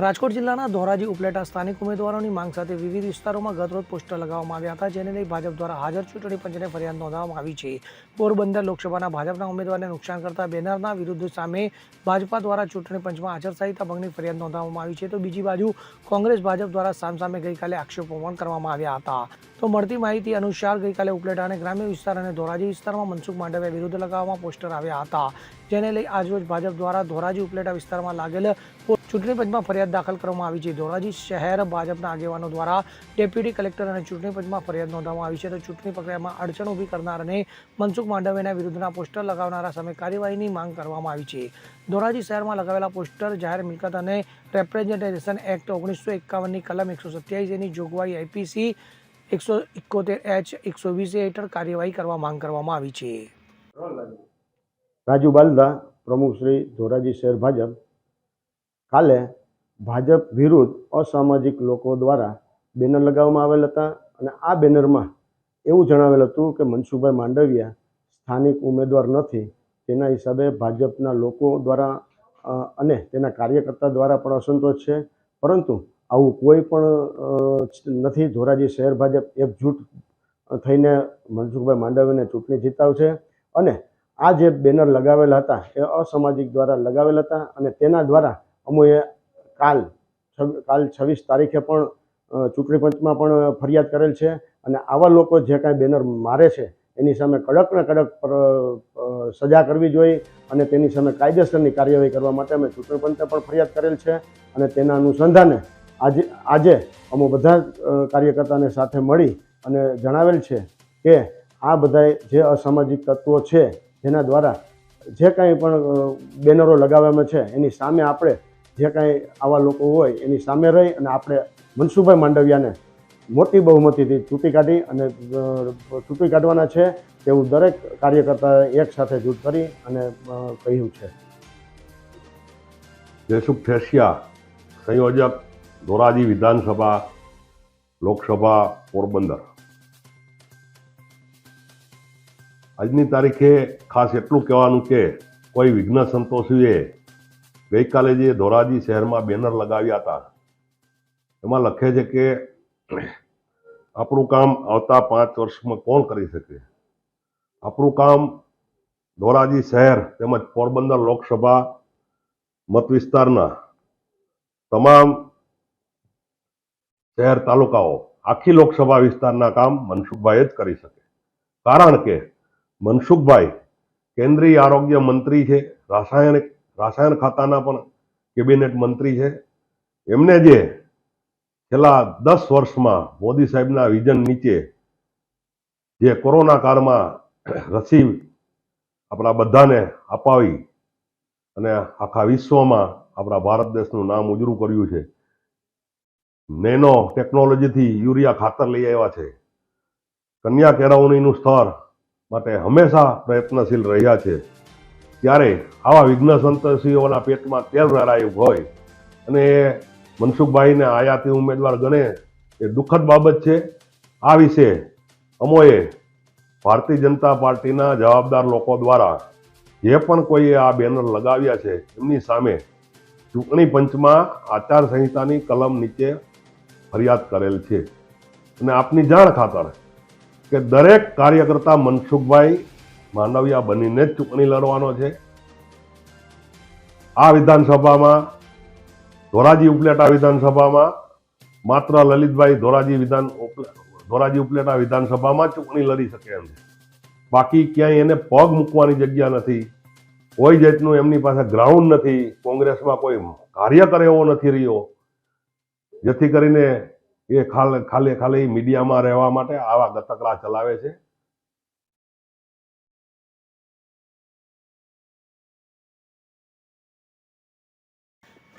રાજકોટ જિલ્લાના ધોરાજી ઉપલેટા સ્થાનિક ઉમેદવારોની માંગ સાથે વિવિધ વિસ્તારોમાં ગતરોજ પોસ્ટર લગાવવામાં આવ્યા હતા, જેને લઈ ભાજપ દ્વારા હાજર ચૂંટણી પંચને ફરિયાદ નોંધવામાં આવી છે. પોરબંદર લોકસભાના ભાજપના ઉમેદવારને નુકસાન કરતા બેનરના વિરુદ્ધ સામે ભાજપા દ્વારા ચૂંટણી પંચમાં આચારસંહિતા ભંગની ફરિયાદ નોંધવામાં આવી છે. તો બીજી બાજુ કોંગ્રેસ ભાજપ દ્વારા સામસામે ગઈકાલે આક્ષેપો પણ કરવામાં આવ્યા હતા. તો મળતી માહિતી અનુસાર ગઈકાલે ઉપલેટા અને ગ્રામ્ય વિસ્તાર અને ધોરાજી વિસ્તારમાં મનસુખ માંડવિયા વિરુદ્ધ લગાવવામાં પોસ્ટર આવ્યા હતા, જેને લઈ આજરોજ ભાજપ દ્વારા ધોરાજી ઉપલેટા વિસ્તારમાં લાગેલ ચૂંટણી પંચમાં ફરિયાદ દાખલ કરવામાં આવી છે. ધોરાજી શહેર ભાજપના આગેવાનો દ્વારા ડેપ્યુટી કલેક્ટર અને ચૂંટણી પંચમાં ફરિયાદ નોંધવામાં આવી છે. તો ચૂંટણી પ્રક્રિયામાં અડચણ ઊભી કરનાર અને મનસુખ માંડવેના વિરુદ્ધના પોસ્ટર લગાવનારા સામે કાર્યવાહીની માંગ કરવામાં આવી છે. ધોરાજી શહેરમાં લગાવેલા પોસ્ટર જાહેર મિલકત અને રેપ્રેઝેન્ટેશન એક્ટ ઓગણીસો એકાવનની કલમ એકસો સત્યાવીસની જોગવાઈ આઈપીસી એકસો એકોતેર એચ એકસો વીસ હેઠળ કાર્યવાહી કરવા માંગ કરવામાં આવી છે. રાજુ બાલદા, પ્રમુખ શ્રી ધોરાજી શહેર ભાજપ. કાલે ભાજપ વિરુદ્ધ અસામાજિક લોકો દ્વારા બેનર લગાવવામાં આવેલ હતા અને આ બેનરમાં એવું જણાવેલ હતું કે મનસુખભાઈ માંડવિયા સ્થાનિક ઉમેદવાર નથી. તેના હિસાબે ભાજપના લોકો દ્વારા અને તેના કાર્યકર્તા દ્વારા પણ અસંતોષ છે. પરંતુ આવું કોઈ પણ નથી. ધોરાજી શહેર ભાજપ એકજૂટ થઈને મનસુખભાઈ માંડવીને ચૂંટણી જીતાવશે અને આ જે બેનર લગાવેલા હતા એ અસામાજિક દ્વારા લગાવેલા હતા અને તેના દ્વારા અમોએ કાલ કાલ છવ્વીસ તારીખે પણ ચૂંટણી પંચમાં પણ ફરિયાદ કરેલ છે અને આવા લોકો જે કાંઈ બેનર મારે છે, એની સામે કડકને કડક સજા કરવી જોઈએ અને તેની સામે કાયદેસરની કાર્યવાહી કરવા માટે અમે ચૂંટણી પંચે પણ ફરિયાદ કરેલ છે અને તેના અનુસંધાને આજે આજે અમે બધા કાર્યકર્તાને સાથે મળી અને જણાવેલ છે કે આ બધા જે અસામાજિક તત્વો છે, જેના દ્વારા જે કાંઈ પણ બેનરો લગાવવામાં છે, એની સામે આપણે જે કાંઈ આવા લોકો હોય એની સામે રહી અને આપણે મનસુભાઈ માંડવિયાને મોટી બહુમતીથી ચૂંટી કાઢી અને ચૂંટી કાઢવાના છે તેવું દરેક કાર્યકર્તાએ એક સાથે જૂથ કરી અને કહ્યું છે. જયસુખ ફેસિયા સંયોજક, ધોરાજી વિધાનસભા, લોકસભા પોરબંદર. આજની તારીખે ખાસ એટલું કહેવાનું કે કોઈ વિઘ્ન સંતોષીએ ગઈકાલે જે ધોરાજી શહેરમાં બેનર લગાવ્યા હતા, એમાં લખે છે કે, આપણું કામ આવતા પાંચ વર્ષમાં કોણ કરી શકે? આપણું કામ ધોરાજી શહેર તેમજ પોરબંદર લોકસભા મત વિસ્તારના તમામ શહેર તાલુકાઓ, આખી લોકસભા વિસ્તારના કામ મનસુખભાઈ જ કરી શકે. કારણ કે મનસુખભાઈ કેન્દ્રીય આરોગ્ય મંત્રી છે, રાસાયણિક રાસાયણ ખાતાના પણ કેબિનેટ મંત્રી છે. એમને જે છેલ્લા દસ વર્ષમાં મોદી સાહેબના વિઝન નીચે જે કોરોના કાળમાં રસી આપણા બધાને અપાવી અને આખા વિશ્વમાં આપણા ભારત દેશનું નામ ઉજળું કર્યું છે. નેનો ટેકનોલોજીથી યુરિયા ખાતર લઈ આવ્યા છે. કન્યા કેળવણીનું સ્તર માટે હંમેશા પ્રયત્નશીલ રહ્યા છે. ત્યારે આવા વિઘ્ન સંતોષીઓના પેટમાં તેલ રેડાયું હોય અને મનસુખભાઈને આયાતી ઉમેદવાર ગણે એ દુઃખદ બાબત છે. આ વિશે અમોએ ભારતીય જનતા પાર્ટીના જવાબદાર લોકો દ્વારા જે પણ કોઈએ આ બેનર લગાવ્યા છે એમની સામે ચૂંટણી પંચમાં આચારસંહિતાની કલમ નીચે ફરિયાદ કરેલ છે. અને આપની જાણ ખાતર કે દરેક કાર્યકર્તા મનસુખભાઈ માંડવિયા બનીને જ ચૂંટણી લડવાનો છે. આ વિધાનસભામાં, ધોરાજી ઉપલેટા વિધાનસભામાં, માત્ર લલિતભાઈ ધોરાજી વિધાન ધોરાજી ઉપલેટા વિધાનસભામાં ચૂંટણી લડી શકે એમ બાકી ક્યાંય એને પગ મૂકવાની જગ્યા નથી. કોઈ જાતનું એમની પાસે ગ્રાઉન્ડ નથી. કોંગ્રેસમાં કોઈ કાર્યકર એવો નથી રહ્યો. જેથી કરીને એ ખાલી ખાલી ખાલી મીડિયામાં રહેવા માટે આવા ગતકડા ચલાવે છે.